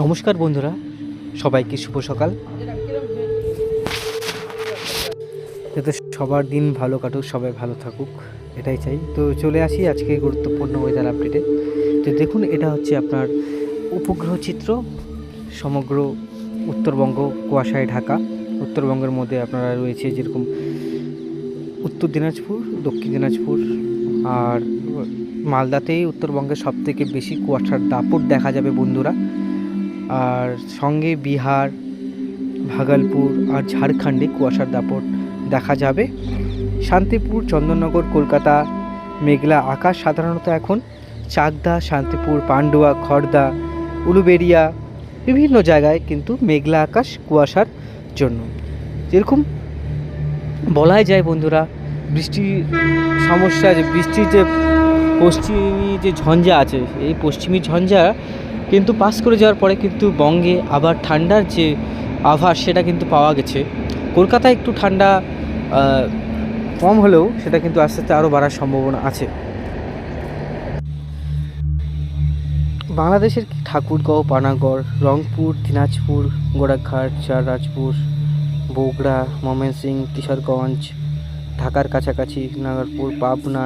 নমস্কার বন্ধুরা, সবাইকে শুভ সকাল। যাতে সবার দিন ভালো কাটুক, সবাই ভালো থাকুক, এটাই চাই। তো চলে আসি আজকে গুরুত্বপূর্ণ ওয়েদার আপডেটে তো দেখুন, এটা হচ্ছে আপনার উপগ্রহ চিত্র, সমগ্র উত্তরবঙ্গ, কুয়াশায় ঢাকা। উত্তরবঙ্গের মধ্যে আপনারা রয়েছে যেরকম উত্তর দিনাজপুর, দক্ষিণ দিনাজপুর, আর মালদাতেই উত্তরবঙ্গের সব থেকে বেশি কুয়াশার দাপট দেখা যাবে বন্ধুরা। আর সঙ্গে বিহার, ভাগলপুর আর ঝাড়খণ্ডে কুয়াশার দাপট দেখা যাবে। শান্তিপুর, চন্দননগর, কলকাতা, মেঘলা আকাশ সাধারণত এখন চাকদা, শান্তিপুর, পান্ডুয়া খড়দা উলুবেড়িয়া বিভিন্ন জায়গায় কিন্তু মেঘলা আকাশ কুয়াশার জন্য। যেরকম বলাই যায় বন্ধুরা, বৃষ্টির সমস্যা, যে বৃষ্টির যে পশ্চিমী যে ঝঞ্ঝা আছে, এই পশ্চিমী ঝঞ্ঝা কিন্তু পাস করে যাওয়ার পরে কিন্তু বঙ্গে আবার ঠান্ডার যে আভাস সেটা কিন্তু পাওয়া গেছে। কলকাতায় একটু ঠান্ডা কম হলেও সেটা কিন্তু আস্তে আস্তে আরও বাড়ার সম্ভাবনা আছে। বাংলাদেশের ঠাকুরগাঁও, পানাগড়, রংপুর, দিনাজপুর গোড়াঘাট চাররাজপুর, বগুড়া, ময়মনসিংহ, কিশোরগঞ্জ, ঢাকার কাছাকাছি, নাগরপুর পাবনা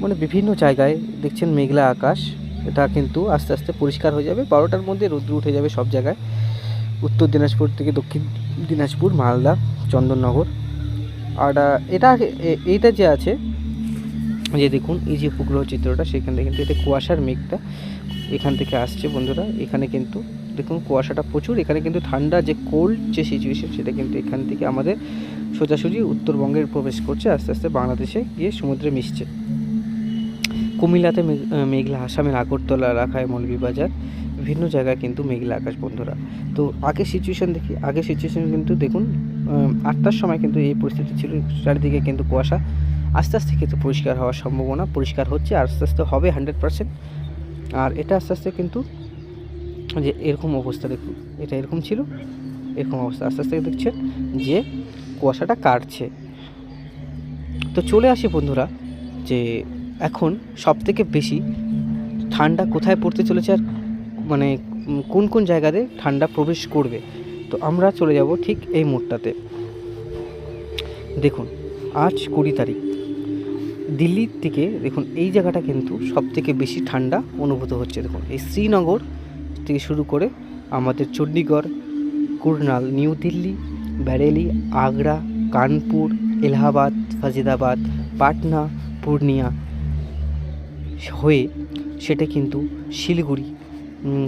মানে বিভিন্ন জায়গায় দেখছেন মেঘলা আকাশ। এটা কিন্তু আস্তে আস্তে পরিষ্কার হয়ে যাবে। বারোটার মধ্যে রৌদ্র উঠে যাবে সব জায়গায়। উত্তর দিনাজপুর থেকে দক্ষিণ দিনাজপুর, মালদা, চন্দননগর। আর এটা এইটা যে আছে যে দেখুন, এই যে উপগ্রহ চিত্রটা, সেখান থেকে কিন্তু এটা কুয়াশার মেঘটা এখান থেকে আসছে বন্ধুরা। এখানে কিন্তু, দেখুন, কুয়াশাটা প্রচুর। এখানে কিন্তু ঠান্ডা, যে কোল্ড যে সিচুয়েশন সেটা কিন্তু এখান থেকে আমাদের সোজাসুজি উত্তরবঙ্গের প্রবেশ করছে। আস্তে আস্তে বাংলাদেশে গিয়ে সমুদ্রে মিশছে। কুমিল্লাতে মেঘ- মেঘলা আসামের আগরতলা রাখায় মৌলভীবাজার, বিভিন্ন জায়গায় কিন্তু মেঘলা আকাশ, বন্ধুরা। তো আগে সিচুয়েশান দেখি আগের সিচুয়েশান কিন্তু দেখুন আটটার সময় কিন্তু এই পরিস্থিতি ছিল, চারিদিকে কিন্তু কুয়াশা। আস্তে আস্তে কিন্তু পরিষ্কার হওয়ার সম্ভাবনা পরিষ্কার হচ্ছে আস্তে আস্তে হবে হান্ড্রেড পার্সেন্ট আর এটা আস্তে আস্তে কিন্তু যে এরকম অবস্থা দেখুন, এটা এরকম ছিল, এরকম অবস্থা। আস্তে আস্তে দেখছেন যে কুয়াশাটা কাটছে। তো চলে আসি বন্ধুরা, যে এখন সব থেকে বেশি ঠান্ডা কোথায় পড়তে চলেছে আর মানে কোন কোন জায়গাতে ঠান্ডা প্রবেশ করবে? তো আমরা চলে যাব ঠিক এই মুহূর্তটাতে দেখুন, আজ কুড়ি তারিখ। দিল্লির থেকে দেখুন, এই জায়গাটা কিন্তু সব থেকে বেশি ঠান্ডা অনুভূত হচ্ছে। দেখুন, এই শ্রীনগর থেকে শুরু করে আমাদের চণ্ডীগড়, কুরনাল, নিউ দিল্লি, ব্যারেলি, আগ্রা, কানপুর, এলাহাবাদ ফাজিদাবাদ পাটনা, পূর্ণিয়া হয়ে সেটা কিন্তু শিলিগুড়ি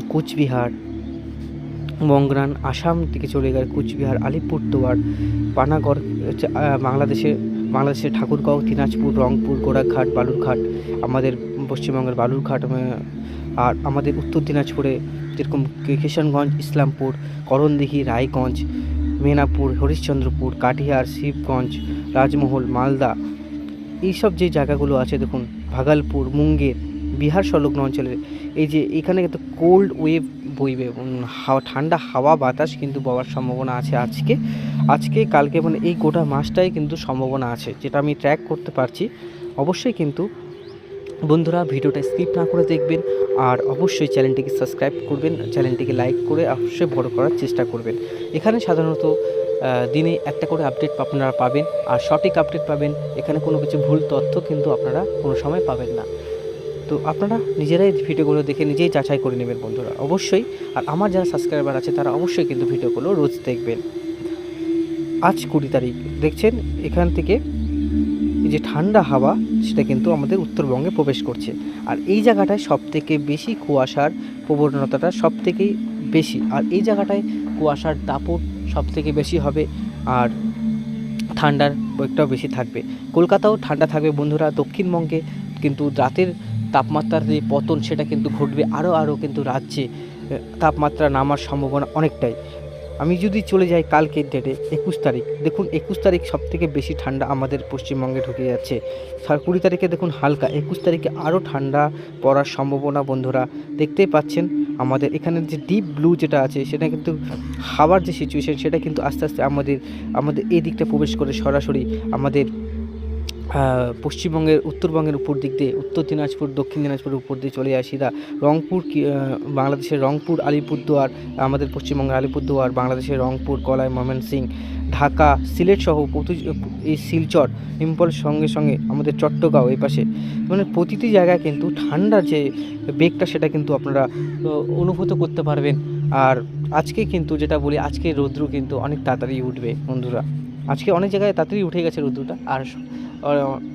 কোচবিহার মংগ্রান আসাম থেকে চলে গেল কোচবিহার আলিপুরদুয়ার পানাগড় হচ্ছে, আহ, বাংলাদেশে বাংলাদেশের ঠাকুরগাঁও দিনাজপুর রংপুর গোড়াঘাট বালুরঘাট আমাদের পশ্চিমবঙ্গের বালুরঘাট আর আমাদের উত্তর দিনাজপুরে যেরকম কিষানগঞ্জ ইসলামপুর করণদিঘি রায়গঞ্জ মেনাপুর হরিশ্চন্দ্রপুর কাটিহার শিবগঞ্জ রাজমহল মালদা এইসব যে জায়গাগুলো আছে দেখুন ভাগালপুর, মুঙ্গের, বিহার সংলগ্ন অঞ্চলের। এই যে এখানে কিন্তু কোল্ড ওয়েভ বইবে হাওয়া, ঠান্ডা হাওয়া, বাতাস কিন্তু বওয়ার সম্ভাবনা আছে আজকে। আজকে, কালকে মানে এই গোটা মাসটাই কিন্তু সম্ভাবনা আছে, যেটা আমি ট্র্যাক করতে পারছি। অবশ্যই কিন্তু বন্ধুরা ভিডিওটা স্কিপ না করে দেখবেন, আর অবশ্যই চ্যানেলটিকে সাবস্ক্রাইব করবেন চ্যানেলটিকে লাইক করে অবশ্যই বড় করার চেষ্টা করবেন। এখানে সাধারণত দিনে একটা করে আপডেট আপনারা পাবেন। আর সঠিক আপডেট পাবেন, এখানে কোনো কিছু ভুল তথ্য কিন্তু আপনারা কোনো সময় পাবেন না। তো আপনারা নিজেরাই ভিডিওগুলো দেখে নিজেই যাচাই করে নেবেন বন্ধুরা, অবশ্যই। আর আমার যারা সাবস্ক্রাইবার আছে, তারা অবশ্যই কিন্তু ভিডিওগুলো রোজ দেখবেন। আজ কুড়ি তারিখ, দেখছেন? এখান থেকে যে ঠান্ডা হাওয়া, সেটা কিন্তু আমাদের উত্তরবঙ্গে প্রবেশ করছে। আর এই জায়গাটায় সব থেকে বেশি কুয়াশার প্রবণতাটা সব থেকেই বেশি। আর এই জায়গাটায় কুয়াশার দাপট সব থেকে বেশি হবে আর ঠান্ডার একটাও বেশি থাকবে। কলকাতাও ঠান্ডা থাকবে বন্ধুরা, দক্ষিণবঙ্গে কিন্তু রাতের তাপমাত্রার যে পতন সেটা কিন্তু ঘটবে আরও আরও কিন্তু রাজ্যে তাপমাত্রা নামার সম্ভাবনা অনেকটাই। আমি যদি চলে যাই কালকের ডেটে একুশ তারিখ, দেখুন একুশ তারিখ সব থেকে বেশি ঠান্ডা আমাদের পশ্চিমবঙ্গে ঢুকে যাচ্ছে। কুড়ি তারিখে দেখুন হালকা, একুশ তারিখে আরও ঠান্ডা পড়ার সম্ভাবনা বন্ধুরা, দেখতেই পাচ্ছেন আমাদের এখানে যে ডিপ ব্লু যেটা আছে, সেটা কিন্তু হাওয়ার যে সিচুয়েশান সেটা কিন্তু আস্তে আস্তে আমাদের আমাদের এই দিকটা প্রবেশ করে সরাসরি আমাদের পশ্চিমবঙ্গের, উত্তরবঙ্গের উপর দিক দিয়ে, উত্তর দিনাজপুর, দক্ষিণ দিনাজপুরের উপর দিয়ে চলে আসি দা রংপুর বাংলাদেশের রংপুর, আলিপুরদুয়ার, আমাদের পশ্চিমবঙ্গের আলিপুরদুয়ার, বাংলাদেশের রংপুর কলাই ময়মনসিং ঢাকা, সিলেট সহ এই শিলচর ইম্পলের সঙ্গে সঙ্গে আমাদের চট্টগাঁও এই পাশে। মানে প্রতিটি জায়গায় কিন্তু ঠান্ডার যে বেগটা, সেটা কিন্তু আপনারা অনুভূত করতে পারবেন। আর আজকে কিন্তু যেটা বলি আজকে রৌদ্র কিন্তু অনেক তাড়াতাড়ি উঠবে বন্ধুরা। আজকে অনেক জায়গায় তাড়াতাড়ি উঠে গেছে রৌদ্রটা। আর স-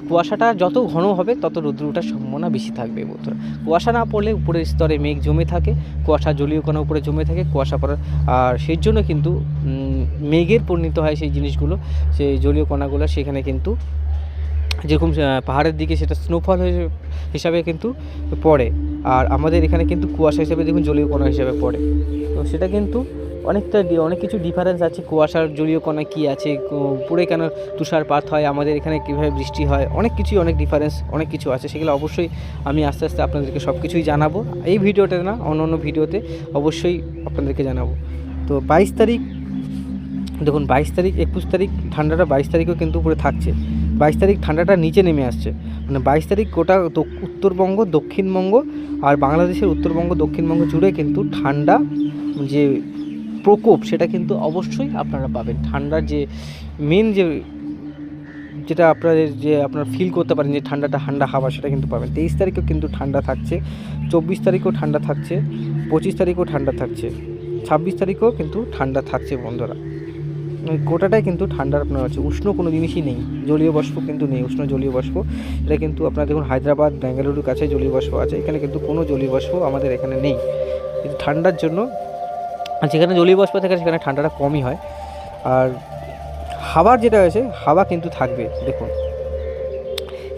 কুয়াশাটা যত ঘন হবে, তত রৌদ্র ওঠার সম্ভাবনা বেশি থাকবে বন্ধুরা কুয়াশা না পড়লে উপরের স্তরে মেঘ জমে থাকে, কুয়াশা জলীয় কণা উপরে জমে থাকে, কুয়াশা পড়ার আর সেই জন্য কিন্তু মেঘের পরিণত হয় সেই জিনিসগুলো, সেই জলীয় কণাগুলো, সেখানে কিন্তু যেরকম পাহাড়ের দিকে সেটা স্নোফল হিসাবে কিন্তু পড়ে। আর আমাদের এখানে কিন্তু কুয়াশা হিসাবে দেখুন জলীয় কণা হিসাবে পড়ে। তো সেটা কিন্তু অনেকটা অনেক কিছু ডিফারেন্স আছে। কুয়াশার জলীয় কণা কী আছে? পুরে কেন তুষারপাত হয়? আমাদের এখানে কীভাবে বৃষ্টি হয়? অনেক কিছুই অনেক ডিফারেন্স অনেক কিছু আছে। সেগুলো অবশ্যই আমি আস্তে আস্তে আপনাদেরকে সব কিছুই জানাব। এই ভিডিওতে না, অন্য অন্য ভিডিওতে অবশ্যই আপনাদেরকে জানাব। তো বাইশ তারিখ, দেখুন, বাইশ তারিখ, একুশ তারিখ, ঠান্ডাটা বাইশ তারিখও কিন্তু উপরে থাকছে। বাইশ তারিখ ঠান্ডাটা নিচে নেমে আসছে। মানে বাইশ তারিখ গোটা উত্তরবঙ্গ, দক্ষিণবঙ্গ আর বাংলাদেশের উত্তরবঙ্গ, দক্ষিণবঙ্গ জুড়ে কিন্তু ঠান্ডা যে প্রকোপ সেটা কিন্তু অবশ্যই আপনারা পাবেন। ঠান্ডার যে মেন যে যেটা আপনাদের যে আপনারা ফিল করতে পারেন যে ঠান্ডাটা ঠান্ডা হাওয়া সেটা কিন্তু পাবেন। তেইশ তারিখেও কিন্তু ঠান্ডা থাকছে, চব্বিশ তারিখও ঠান্ডা থাকছে, পঁচিশ তারিখও ঠান্ডা থাকছে, ছাব্বিশ তারিখেও কিন্তু ঠান্ডা থাকছে বন্ধুরা। মানে গোটাটাই কিন্তু ঠান্ডার আপনার আছে উষ্ণ কোনো জিনিসই নেই, জলীয় বাষ্প কিন্তু নেই, উষ্ণ জলীয় বাষ্প। এটা কিন্তু আপনার দেখুন হায়দ্রাবাদ, বেঙ্গালুরুর কাছে জলীয় বাষ্প আছে, এখানে কিন্তু কোনো জলীয় বাষ্প আমাদের এখানে নেই। কিন্তু ঠান্ডার জন্য আর যেখানে জলীয় বাষ্প থাকে সেখানে ঠান্ডাটা কমই হয়। আর হাওয়ার যেটা আছে হাওয়া কিন্তু থাকবে দেখুন।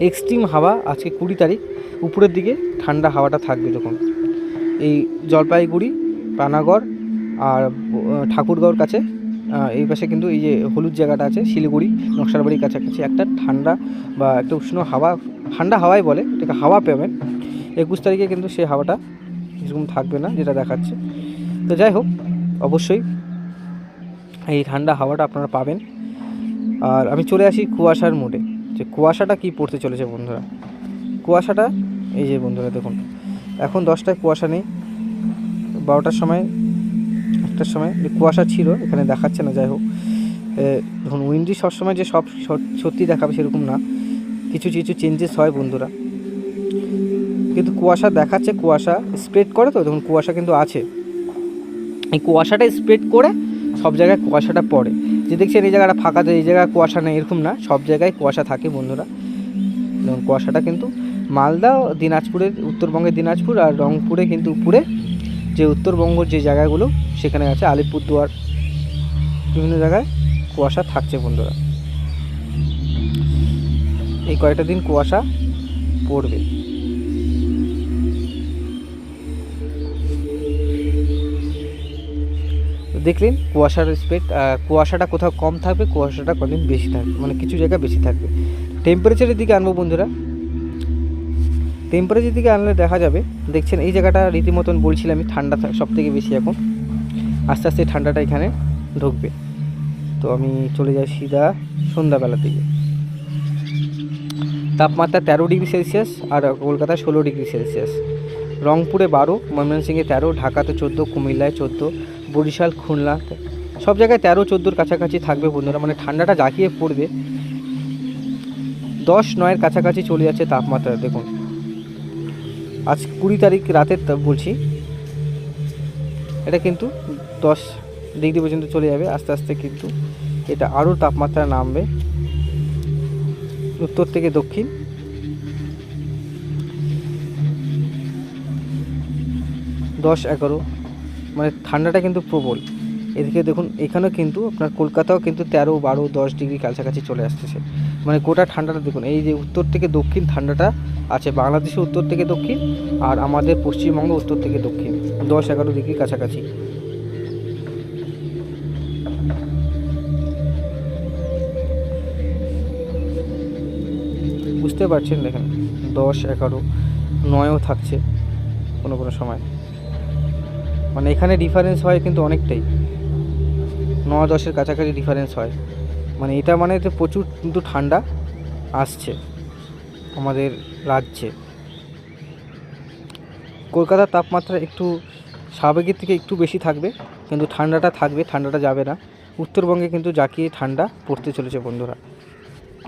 এক্সট্রিম হাওয়া আজকে কুড়ি তারিখ উপরের দিকে ঠান্ডা হাওয়াটা থাকবে দেখুন এই জলপাইগুড়ি পানাগড় আর আহ, ঠাকুরগাঁওর কাছে এই পাশে কিন্তু এই যে হলুদ জায়গাটা আছে শিলিগুড়ি নকশালবাড়ির কাছাকাছি একটা ঠান্ডা বা একটা উষ্ণ হাওয়া ঠান্ডা হাওয়াই বলে এটাকে হাওয়া পাবেন একুশ তারিখে কিন্তু সেই হাওয়াটা এরকম থাকবে না যেটা দেখাচ্ছে। তো যাই হোক অবশ্যই। এই ঠান্ডা হাওয়াটা আপনারা পাবেন। আর আমি চলে আসি কুয়াশার মোড়ে। যে কুয়াশাটা কি পড়তে চলেছে বন্ধুরা? কুয়াশাটা, এই যে বন্ধুরা দেখুন, এখন দশটায় কুয়াশা নেই। বারোটার সময়, একটার সময়, যে কুয়াশা ছিল, এখানে দেখাচ্ছে না, যাই হোক। দেখুন উইন্ডি সবসময় যে সব সত- সত্যি দেখাবে সেরকম না। কিছু কিছু চেঞ্জেস হয় বন্ধুরা। কিন্তু কুয়াশা দেখাচ্ছে, কুয়াশা স্প্রেড করে তো দেখুন কুয়াশা কিন্তু আছে। এই কুয়াশাটা স্প্রেড করে সব জায়গায় কুয়াশাটা পড়ে। যে দেখছেন এই জায়গাটা ফাঁকা তো এই জায়গায় কুয়াশা নেই, এরকম না, সব জায়গায় কুয়াশা থাকে বন্ধুরা। এবং কুয়াশাটা কিন্তু মালদা, দিনাজপুরের, উত্তরবঙ্গের দিনাজপুর আর রংপুরে কিন্তু উপরে যে উত্তরবঙ্গের যে জায়গাগুলো, সেখানে আছে আলিপুরদুয়ার। বিভিন্ন জায়গায় কুয়াশা থাকছে বন্ধুরা। এই কয়েকটা দিন কুয়াশা পড়বে। দেখলেন কুয়াশার স্প্রেড কুয়াশাটা কোথাও কম থাকবে, কুয়াশাটা কদিন বেশি থাকবে মানে কিছু জায়গা বেশি থাকবে। টেম্পারেচারের দিকে আনব বন্ধুরা। টেম্পারেচার দিকে আনলে দেখা যাবে, দেখছেন এই জায়গাটা রীতিমতন বলছিলাম আমি, ঠান্ডা সব থেকে বেশি এখন। আস্তে আস্তে ঠান্ডাটা এখানে ঢুকবে। তো আমি চলে যাই সিধা সন্ধ্যাবেলার দিকে। তাপমাত্রা তেরো ডিগ্রি সেলসিয়াস আর কলকাতায় ষোলো ডিগ্রি সেলসিয়াস রংপুরে বারো, ময়মনসিংহে তেরো, ঢাকাতে চোদ্দ, কুমিল্লায় চোদ্দ, বরিশাল খুলনা সব জায়গায় তেরো, চোদ্দোর কাছাকাছি থাকবে বন্ধুরা। মানে ঠান্ডাটা জাঁকিয়ে পড়বে। দশ, নয়ের কাছাকাছি চলে যাচ্ছে তাপমাত্রা, দেখুন। আজ কুড়ি তারিখ রাতের বলছি। এটা কিন্তু দশ ডিগ্রি পর্যন্ত চলে যাবে। আস্তে আস্তে কিন্তু এটা আরও তাপমাত্রা নামবে। উত্তর থেকে দক্ষিণ। দশ এগারো। মানে ঠান্ডাটা কিন্তু প্রবল। এদিকে দেখুন, এখানেও কিন্তু আপনার কলকাতাও কিন্তু তেরো, বারো, দশ ডিগ্রি কাছাকাছি চলে আসতেছে। মানে গোটা ঠান্ডাটা দেখুন, এই যে উত্তর থেকে দক্ষিণ ঠান্ডাটা আছে বাংলাদেশে উত্তর থেকে দক্ষিণ আর আমাদের পশ্চিমবঙ্গ উত্তর থেকে দক্ষিণ। দশ, এগারো ডিগ্রি কাছাকাছি। বুঝতে পারছেন দেখেন, দশ, এগারো, নয়ও থাকছে কোনো কোনো সময়। মানে এখানে ডিফারেন্স হয় কিন্তু অনেকটাই। ন দশের কাছাকাছি ডিফারেন্স হয়। মানে এটা মানে যে প্রচুর কিন্তু ঠান্ডা আসছে আমাদের রাজ্যে। কলকাতার তাপমাত্রা একটু স্বাভাবিকের থেকে একটু বেশি থাকবে, কিন্তু ঠান্ডাটা থাকবে, ঠান্ডাটা যাবে না। উত্তরবঙ্গে কিন্তু জাকিয়ে ঠান্ডা পড়তে চলেছে বন্ধুরা।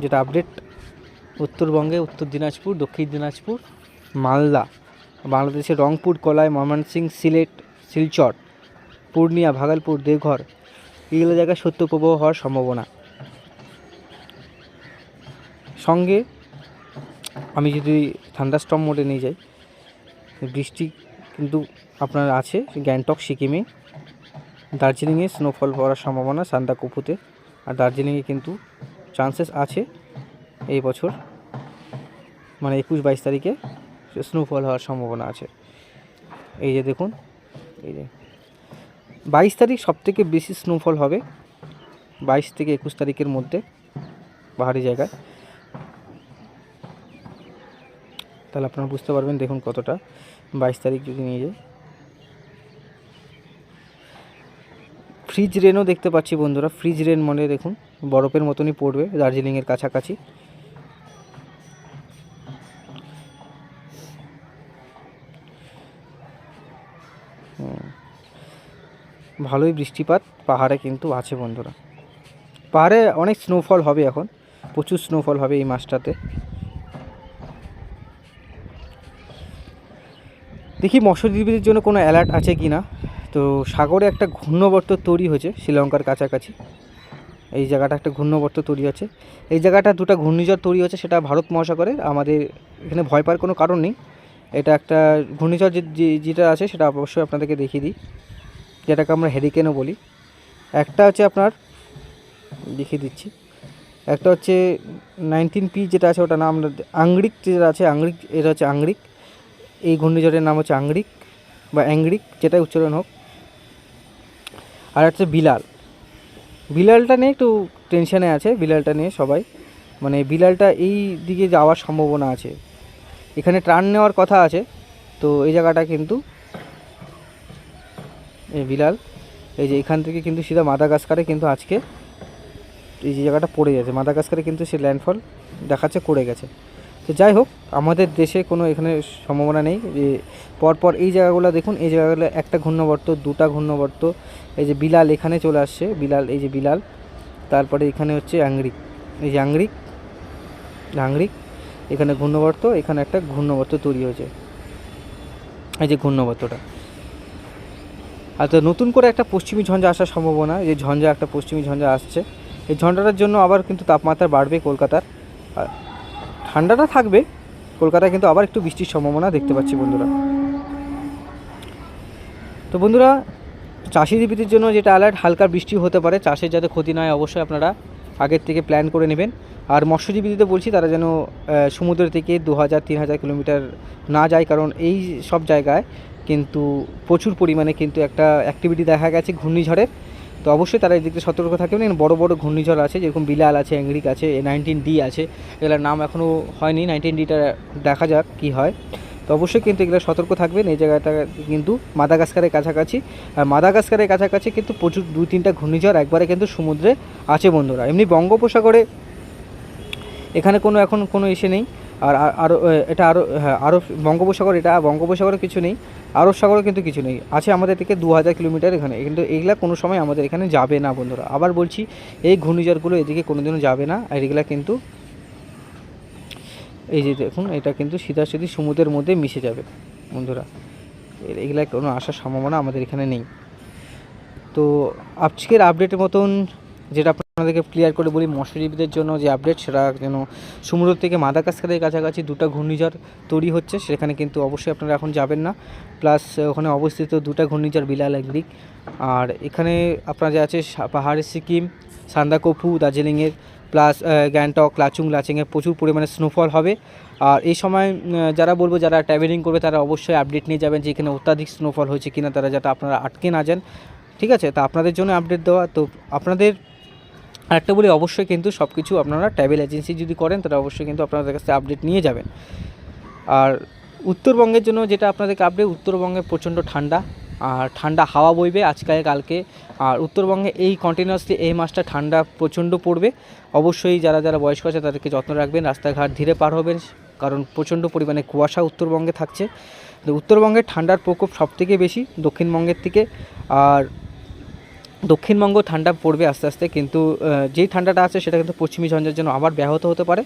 যেটা আপডেট উত্তরবঙ্গে, উত্তর দিনাজপুর, দক্ষিণ দিনাজপুর, মালদা, বাংলাদেশের রংপুর, কলাই ময়মনসিং সিলেট শিলচর, পূর্ণিয়া, ভাগলপুর, দেওঘর, এগুলো জায়গায় শৈত্যপ্রবাহ হওয়ার সম্ভাবনা। সঙ্গে আমি যদি থান্ডারস্টর্ম মোডে নিয়ে যাই, বৃষ্টি কিন্তু আপনার আছে, গ্যাংটক, সিকিমে। দার্জিলিংয়ে স্নোফল পড়ার সম্ভাবনা সান্দাকুপুতে, আর দার্জিলিংয়ে কিন্তু চান্সেস আছে এই বছর। মানে একুশ বাইশ তারিখে স্নোফল হওয়ার সম্ভাবনা আছে। এই যে দেখুন এই যে। বাইশ তারিখ সব থেকে বেশি স্নোফল হবে, বাইশ থেকে একুশ তারিখের মধ্যে পাহাড়ি জায়গায়। তাহলে আপনারা বুঝতে পারবেন, দেখুন কতটা। বাইশ তারিখ যদি নিয়ে যাই। ফ্রিজ রেনও দেখতে পাচ্ছি বন্ধুরা, ফ্রিজ রেন মনে দেখুন, বরফের মতনই পড়বে, দার্জিলিংয়ের কাছাকাছি। ভালোই বৃষ্টিপাত, পাহাড়ে কিন্তু আছে বন্ধুরা। পাহাড়ে অনেক স্নোফল হবে এখন, প্রচুর স্নোফল হবে এই মাসটাতে। দেখি মৎস্যজীবীদের জন্য কোনো অ্যালার্ট আছে কি না? তো সাগরে একটা ঘূর্ণবর্ত তৈরি হয়েছে শ্রীলঙ্কার কাছাকাছি। এই জায়গাটা একটা ঘূর্ণবর্ত তৈরি আছে এই জায়গাটা দুটো ঘূর্ণিঝড় তৈরি হচ্ছে সেটা ভারত মহাসাগরে। আমাদের এখানে ভয় পাওয়ার কোনো কারণ নেই। এটা একটা ঘূর্ণিঝড় যেটা আছে, সেটা অবশ্যই আপনাদেরকে দেখিয়ে দিই। যেটাকে আমরা হেরিকেনও বলি। একটা হচ্ছে আপনার, দেখিয়ে দিচ্ছি। একটা হচ্ছে নাইনটিন পি যেটা আছে ওটা নাম আংরিক যেটা আছে, আংরিক, এটা হচ্ছে আংরিক। এই ঘূর্ণিঝড়ের নাম হচ্ছে আংরিক বা অ্যাংরিক, যেটাই উচ্চারণ হোক। আর হচ্ছে বিলাল। বিলালটা নিয়ে একটু টেনশানে আছে, বিলালটা নিয়ে সবাই। মানে বিলালটা এই দিকে যাওয়ার সম্ভাবনা আছে। এখানে ট্রান নেওয়ার কথা আছে, তো এই জায়গাটা কিন্তু বিলাল, এই যে এখান থেকে কিন্তু সিধা মাদাগাস্কারে কিন্তু আজকে এই যে জায়গাটা পড়ে গেছে। মাদাগাস্কারে কিন্তু সে ল্যান্ডফল দেখাচ্ছে, করে গেছে। তো যাই হোক, আমাদের দেশে কোনো এখানে সম্ভাবনা নেই। যে পরপর এই জায়গাগুলো দেখুন, এই জায়গাগুলো একটা ঘূর্ণবর্ত, দুটা ঘূর্ণবর্ত। এই যে বিলাল এখানে চলে আসছে, বিলাল, এই যে বিলাল। তারপরে এখানে হচ্ছে আংরিক। এই যে আংরিক আংরিক, এখানে ঘূর্ণবর্ত, এখানে একটা ঘূর্ণবর্ত তৈরি হয়েছে। এই যে ঘূর্ণবর্তটা। আর তো নতুন করে একটা পশ্চিমী ঝঞ্ঝা আসার সম্ভাবনা যে ঝঞ্ঝা একটা পশ্চিমী ঝঞ্ঝা আসছে। এই ঝঞ্ঝাটার জন্য আবার কিন্তু তাপমাত্রা বাড়বে কলকাতার। ঠান্ডাটা থাকবে, কলকাতায় কিন্তু আবার একটু বৃষ্টির সম্ভাবনা দেখতে পাচ্ছি বন্ধুরা। তো বন্ধুরা চাষিজীবীদের জন্য যেটা অ্যালার্ট হালকা বৃষ্টি হতে পারে। চাষের যাতে ক্ষতি না হয়, অবশ্যই আপনারা আগের থেকে প্ল্যান করে নেবেন। আর মৎস্যজীবীদের বলছি, তারা যেন সমুদ্র থেকে দু হাজার, তিন হাজার কিলোমিটার না যায়, কারণ এই সব জায়গায় কিন্তু প্রচুর পরিমাণে কিন্তু একটা অ্যাক্টিভিটি দেখা গেছে ঘূর্ণিঝড়ের তো অবশ্যই তারা এদিকে সতর্ক থাকবেন। বড় বড় ঘূর্ণিঝড় আছে, যেরকম বিলাল আছে অ্যাংরিক আছে নাইনটিন ডি আছে। এগুলোর নাম এখনও হয়নি। নাইনটিন ডিটা দেখা যাক কি হয়। তো অবশ্যই কিন্তু এগুলো সতর্ক থাকবেন। এই জায়গাটা কিন্তু মাদাগাস্কারের কাছাকাছি। আর মাদাগাস্কারের কাছাকাছি কিন্তু প্রচুর দুই তিনটা ঘূর্ণিঝড় একবারে কিন্তু সমুদ্রে আছে বন্ধুরা। এমনি বঙ্গোপসাগরে এখানে কোনো, এখন কোনো ইসে নেই। আর আর- আরও এটা আরও হ্যাঁ আরও বঙ্গোপসাগর, এটা বঙ্গোপসাগরে কিছু নেই, আরব সাগরে কিন্তু কিছু নেই। আছে আমাদের থেকে দু হাজার কিলোমিটার এখানে, কিন্তু এইগুলা কোনো সময় আমাদের এখানে যাবে না বন্ধুরা। আবার বলছি, এই ঘূর্ণিঝড়গুলো এদিকে কোনোদিনও যাবে না, আর এগুলা কিন্তু এই যে দেখুন, এটা কিন্তু সিধাসিধি সমুদ্রের মধ্যে মিশে যাবে, বন্ধুরা। এগুলা কোনো আসার সম্ভাবনা আমাদের এখানে নেই। তো আজকের আপডেটের মতন যেটা আপনাদেরকে ক্লিয়ার করে বলি মৎস্যজীবীদের জন্য যে আপডেট সেটা যেন সমুদ্র থেকে মাদাগাস্কারের কাছাকাছি দুটো ঘূর্ণিঝড় তৈরি হচ্ছে, সেখানে কিন্তু অবশ্যই আপনারা এখন যাবেন না। প্লাস ওখানে অবস্থিত দুটো ঘূর্ণিঝড় বিলাল একদিক আর এখানে আপনার যে আছে পাহাড়ের সিকিম সান্দাকফু দার্জিলিংয়ের প্লাস গ্যাংটক, লাচুং, লাচিংয়ে প্রচুর পরিমাণে স্নোফল হবে। আর এই সময় যারা বলব, যারা ট্রাভেলিং করবে, তারা অবশ্যই আপডেট নিয়ে যাবেন যে এখানে অত্যাধিক স্নোফল হয়েছে কিনা, তারা যাতে আপনারা আটকে না যান। ঠিক আছে? তা আপনাদের জন্য আপডেট দেওয়া। তো আপনাদের আরেকটা বলি, অবশ্যই কিন্তু সব কিছু আপনারা ট্রাভেল এজেন্সি যদি করেন, তাহলে অবশ্যই কিন্তু আপনাদের কাছে আপডেট নিয়ে যাবেন। আর উত্তরবঙ্গের জন্য যেটা আপনাদেরকে আপডেট উত্তরবঙ্গে প্রচণ্ড ঠান্ডা, আর ঠান্ডা হাওয়া বইবে আজকে কালকে। আর উত্তরবঙ্গে এই কন্টিনিউয়াসলি এই মাসটা ঠান্ডা প্রচণ্ড পড়বে। অবশ্যই যারা যারা বয়স্ক আছে, তাদেরকে যত্ন রাখবেন, রাস্তাঘাট ধীরে পার হবেন, কারণ প্রচণ্ড পরিমাণে কুয়াশা উত্তরবঙ্গে থাকছে। তো উত্তরবঙ্গের ঠান্ডার প্রকোপ সবথেকে বেশি, দক্ষিণবঙ্গের থেকে। আর দক্ষিণবঙ্গ ঠান্ডা পড়বে আস্তে আস্তে, কিন্তু যেই ঠান্ডাটা আছে সেটা কিন্তু পশ্চিমী ঝঞ্ঝার জন্য আবার ব্যাহত হতে পারে।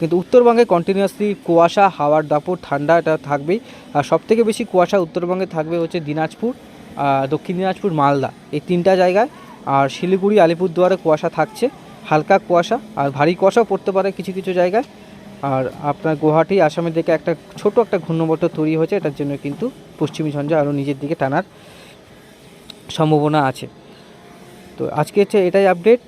কিন্তু উত্তরবঙ্গে কন্টিনিউয়াসলি কুয়াশা, হাওয়ার দাপট ঠান্ডা এটা থাকবেই। আর সবথেকে বেশি কুয়াশা উত্তরবঙ্গে থাকবে হচ্ছে দিনাজপুর দক্ষিণ দিনাজপুর, মালদা, এই তিনটা জায়গায়। আর শিলিগুড়ি, আলিপুরদুয়ারে কুয়াশা থাকছে, হালকা কুয়াশা, আর ভারী কুয়াশাও পড়তে পারে কিছু কিছু জায়গায়। আর আপনার গুয়াহাটি, আসামের দিকে একটা ছোট একটা ঘূর্ণবর্ত তৈরি হয়েছে, এটার জন্য কিন্তু পশ্চিমী ঝঞ্ঝা আরও নিজের দিকে টানার সম্ভাবনা আছে। তো আজকে হচ্ছে এটাই আপডেট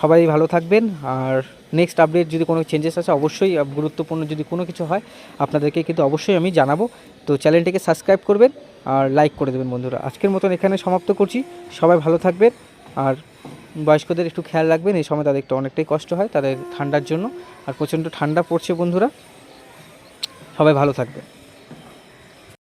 সবাই ভালো থাকবেন। আর নেক্সট আপডেট যদি কোনো চেঞ্জেস আছে অবশ্যই গুরুত্বপূর্ণ যদি কোনো কিছু হয়, আপনাদেরকে কিন্তু অবশ্যই আমি জানাব। তো চ্যানেলটিকে সাবস্ক্রাইব করবেন আর লাইক করে দেবেন বন্ধুরা। আজকের মতন এখানে সমাপ্ত করছি। সবাই ভালো থাকবেন। আর বয়স্কদের একটু খেয়াল রাখবেন, এই সময় তাদের একটু অনেকটাই কষ্ট হয় তাদের ঠান্ডার জন্য। আর প্রচণ্ড ঠান্ডা পড়ছে বন্ধুরা। সবাই ভালো থাকবেন।